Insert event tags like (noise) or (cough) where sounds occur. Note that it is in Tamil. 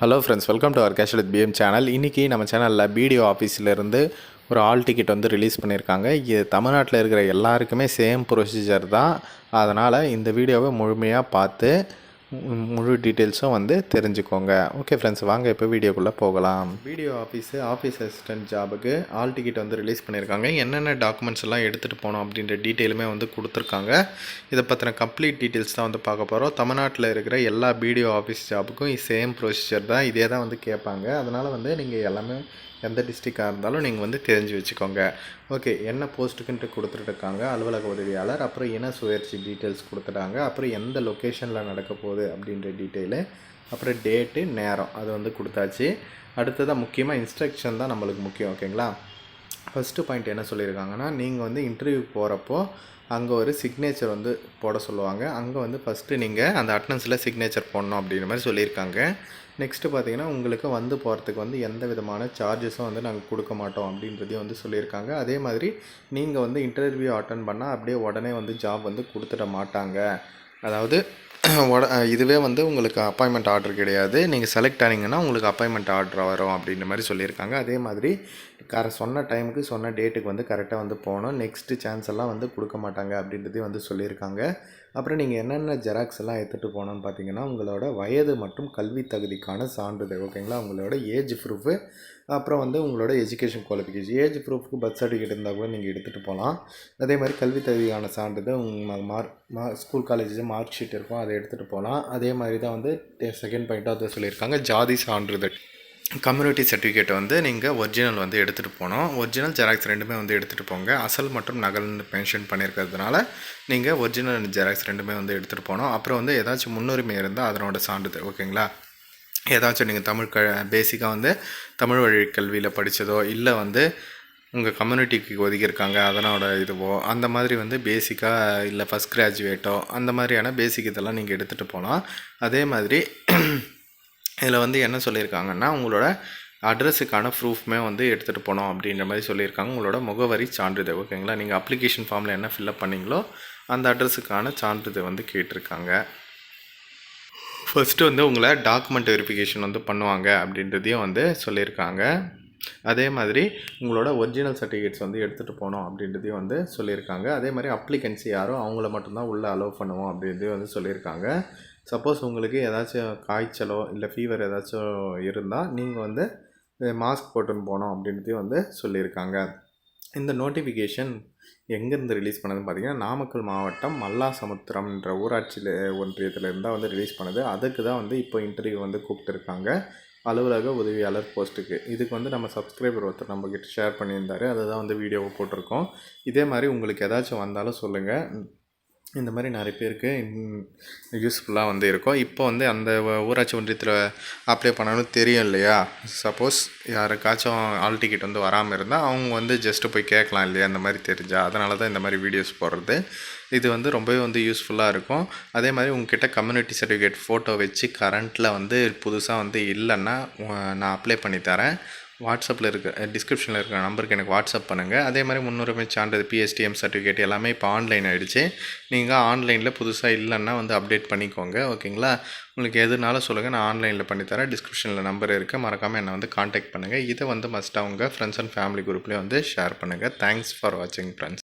Hello friends welcome to our cash with PM channel இன்றைக்கி நம்ம சேனலில் பிடிஓ ஆஃபீஸ்லேருந்து ஒரு ஆல் டிக்கெட் வந்து ரிலீஸ் பண்ணியிருக்காங்க இது தமிழ்நாட்டில் இருக்கிற எல்லாருக்குமே சேம் ப்ரொசீஜர் தான். அதனால் இந்த வீடியோவை முழுமையாக பார்த்து முழு டீட்டெயில்ஸும் வந்து தெரிஞ்சுக்கோங்க. ஓகே ஃப்ரெண்ட்ஸ் வாங்க இப்போ வீடியோக்குள்ளே போகலாம். வீடியோ ஆஃபீஸு ஆஃபீஸ் அசிஸ்டன்ட் ஜாபுக்கு ஆல் டிக்கெட் வந்து ரிலீஸ் பண்ணியிருக்காங்க. என்னென்ன டாக்குமெண்ட்ஸ் எல்லாம் எடுத்துகிட்டு போகணும் அப்படின்ற டீட்டெயிலுமே வந்து கொடுத்துருக்காங்க. இதை பற்றின கம்ப்ளீட் டீட்டெயில்ஸ் தான் வந்து பார்க்க போகிறோம் தமிழ்நாட்டில் இருக்கிற எல்லா பிடிஓ ஆஃபீஸ் ஜாபுக்கும் சேம் ப்ரொசீஜர் தான். இதே தான் வந்து கேட்பாங்க. அதனால் வந்து நீங்கள் எல்லாமே எந்த டிஸ்ட்ரிக்டாக இருந்தாலும் நீங்கள் வந்து தெரிஞ்சு வச்சுக்கோங்க. ஓகே என்ன போஸ்ட்டுக்குன்ட்டு கொடுத்துட்ருக்காங்க அலுவலக உதவியாளர் அப்புறம் இன சுயற்சி டீட்டெயில்ஸ் கொடுத்துட்டாங்க அப்புறம் எந்த லொக்கேஷனில் நடக்க போகுது அப்படின்ற டீட்டெயிலு அப்புறம் டேட்டு நேரம் அது வந்து கொடுத்தாச்சு. அடுத்ததாக முக்கியமாக இன்ஸ்ட்ரக்ஷன் தான் நம்மளுக்கு முக்கியம் ஓகேங்களா ஃபஸ்ட்டு பாயிண்ட் என்ன சொல்லியிருக்காங்கன்னா நீங்கள் வந்து இன்டர்வியூ போகிறப்போ அங்கே ஒரு சிக்னேச்சர் வந்து போட சொல்லுவாங்க. அங்கே வந்து ஃபஸ்ட்டு நீங்கள் அந்த அட்டனன்ஸில் சிக்னேச்சர் போடணும் அப்படின்ற மாதிரி சொல்லியிருக்காங்க. நெக்ஸ்ட்டு பார்த்தீங்கன்னா உங்களுக்கு வந்து போகிறதுக்கு வந்து எந்த விதமான சார்ஜஸும் வந்து நாங்கள் கொடுக்க மாட்டோம் அப்படின்றதையும் வந்து சொல்லியிருக்காங்க. அதே மாதிரி நீங்கள் வந்து இன்டர்வியூ அட்டன் பண்ணால் அப்படியே உடனே வந்து ஜாப் வந்து கொடுத்துட மாட்டாங்க. அதாவது (clears throat) உட இதுவே வந்து உங்களுக்கு அப்பாயின்மெண்ட் ஆர்டர் கிடையாது. நீங்கள் செலக்ட் ஆனீங்கன்னா உங்களுக்கு அப்பாயின்மெண்ட் ஆர்டர் வரும் அப்படின்ற மாதிரி சொல்லியிருக்காங்க. அதே மாதிரி கர சொன்ன டைமுக்கு சொன்ன டேட்டுக்கு வந்து கரெக்டாக வந்து போகணும். நெக்ஸ்ட்டு சான்ஸ் எல்லாம் வந்து கொடுக்க மாட்டாங்க அப்படின்றதையும் வந்து சொல்லியிருக்காங்க. அப்புறம் நீங்கள் என்னென்ன ஜெராக்ஸ் எல்லாம் எடுத்துகிட்டு போனோன்னு பார்த்தீங்கன்னா உங்களோட வயது மற்றும் கல்வி தகுதிக்கான சான்றிதழ் ஓகேங்களா? உங்களோட ஏஜ் ப்ரூஃபு அப்புறம் வந்து உங்களோட எஜுகேஷன் குவாலிஃபிகேஷன் ஏஜ் ப்ரூஃப்க்கு பர்த் சர்டிஃபிகேட் இருந்தால் கூட நீங்கள் எடுத்துகிட்டு போகலாம் அதே மாதிரி கல்வி தகுதிக்கான சான்றிதழ் உங்கள் மார்க் மா ஸ்கூல் காலேஜ் மார்க் ஷீட் இருக்கும் அதை எடுத்துகிட்டு போகலாம் அதே மாதிரி தான் வந்து செகண்ட் பாயிண்ட்டாக அதை சொல்லியிருக்காங்க ஜாதி சான்றிதழ். கம்யூனிட்டி சர்டிஃபிகேட் வந்து நீங்கள் ஒரிஜினல் வந்து எடுத்துகிட்டு போகணும். ஒரிஜினல் ஜெராக்ஸ் ரெண்டுமே வந்து எடுத்துகிட்டு போங்க. அசல் மற்றும் நகல்னு மென்ஷன் பண்ணியிருக்கிறதுனால நீங்கள் ஒரிஜினல் ஜெராக்ஸ் ரெண்டுமே வந்து எடுத்துகிட்டு போகணும். அப்புறம் வந்து ஏதாச்சும் முன்னுரிமை இருந்தால் அதனோட சான்றிதழ் ஓகேங்களா? ஏதாச்சும் நீங்கள் தமிழ் க பேசிக்காக வந்து தமிழ் வழி கல்வியில் படித்ததோ இல்லை வந்து உங்கள் கம்யூனிட்டிக்கு ஒதுக்கியிருக்காங்க அதனோட இதுவோ அந்த மாதிரி வந்து பேசிக்காக இல்லை ஃபஸ்ட் கிராஜுவேட்டோ அந்த மாதிரியான பேசிக் இதெல்லாம் நீங்கள் எடுத்துகிட்டு போகலாம். அதே மாதிரி இதில் வந்து என்ன சொல்லியிருக்காங்கன்னா உங்களோட அட்ரஸுக்கான ப்ரூஃப்மே வந்து எடுத்துகிட்டு போகணும் அப்படின்ற மாதிரி சொல்லியிருக்காங்க. உங்களோட முகவரி சான்றிதழ் ஓகேங்களா? நீங்கள் அப்ளிகேஷன் ஃபார்மில் என்ன ஃபில்அப் பண்ணீங்களோ அந்த அட்ரஸுக்கான சான்றிதழ் வந்து கேட்டிருக்காங்க. ஃபஸ்ட்டு வந்து உங்களை டாக்குமெண்ட் வெரிஃபிகேஷன் வந்து பண்ணுவாங்க அப்படின்றதையும் வந்து சொல்லியிருக்காங்க. அதே மாதிரி உங்களோட ஒரிஜினல் சர்டிஃபிகேட்ஸ் வந்து எடுத்துகிட்டு போகணும் அப்படின்றதையும் வந்து சொல்லியிருக்காங்க. அதே மாதிரி அப்ளிகன்சி யாரோ அவங்கள மட்டும்தான் உள்ளே அலோவ் பண்ணுவோம் அப்படின்றதையும் வந்து சொல்லியிருக்காங்க. சப்போஸ் உங்களுக்கு ஏதாச்சும் காய்ச்சலோ இல்லை ஃபீவர் ஏதாச்சும் இருந்தால் நீங்கள் வந்து மாஸ்க் போட்டுன்னு போகணும் அப்படின்றதையும் வந்து சொல்லியிருக்காங்க. இந்த நோட்டிஃபிகேஷன் எங்கேருந்து ரிலீஸ் பண்ணதுன்னு பார்த்தீங்கன்னா நாமக்கல் மாவட்டம் மல்லாசமுத்திரம்ன்ற ஊராட்சியில் ஒன்றியத்தில் இருந்தால் வந்து ரிலீஸ் பண்ணுது. அதுக்கு தான் வந்து இப்போ இன்டர்வியூ வந்து கூப்பிட்டுருக்காங்க. அலுவலக உதவியாளர் போஸ்ட்டுக்கு. இதுக்கு வந்து நம்ம சப்ஸ்கிரைபர் ஒருத்தர் நம்மக்கிட்ட ஷேர் பண்ணியிருந்தாரு. அதை தான் வந்து வீடியோவை போட்டிருக்கோம். இதே மாதிரி உங்களுக்கு ஏதாச்சும் வந்தாலும் சொல்லுங்கள் இந்த மாதிரி நிறைய பேருக்கு யூஸ்ஃபுல்லாக வந்து இருக்கும். இப்போ வந்து அந்த ஊராட்சி ஒன்றியத்தில் அப்ளை பண்ணாலும் தெரியும் இல்லையா? சப்போஸ் யாருக்காச்சும் ஆல் டிக்கெட் வந்து வராமல் இருந்தால் அவங்க வந்து ஜஸ்ட்டு போய் கேட்கலாம் இல்லையா? இந்த மாதிரி தெரிஞ்சால் அதனால தான் இந்த மாதிரி வீடியோஸ் போடுறது. இது வந்து ரொம்பவே வந்து யூஸ்ஃபுல்லாக இருக்கும். அதே மாதிரி உங்ககிட்ட கம்யூனிட்டி சர்டிஃபிகேட் ஃபோட்டோ வச்சு கரண்ட்டில் வந்து புதுசாக வந்து இல்லைன்னா நான் அப்ளை பண்ணி தரேன். வாட்ஸ்அப்பில் இருக்க டிஸ்கிரிப்ஷனில் இருக்கிற நம்பருக்கு எனக்கு வாட்ஸ்அப் பண்ணுங்கள் அதே மாதிரி முன்னுரிமை சான்றிதழ் பிஎஸ்டிஎம் சர்டிஃபிகேட் எல்லாமே இப்போ ஆன்லைன் ஆகிடுச்சு நீங்கள் ஆன்லைனில் புதுசாக இல்லைன்னா வந்து அப்டேட் பண்ணிக்கோங்க ஓகேங்களா? உங்களுக்கு எதுனாலும் சொல்லுங்கள் நான் ஆன்லைனில் பண்ணித்தரேன் டிஸ்கிரிப்ஷனில் நம்பர் இருக்குது மறக்காமல் என்னை வந்து காண்டாக்ட் பண்ணுங்கள் இதை வந்து மஸ்ட்டாக உங்கள் ஃப்ரெண்ட்ஸ் அண்ட் ஃபேமிலி குரூப்லேயே வந்து ஷேர் பண்ணுங்கள் தேங்க்ஸ் ஃபார் வாட்சிங் ஃப்ரெண்ட்ஸ்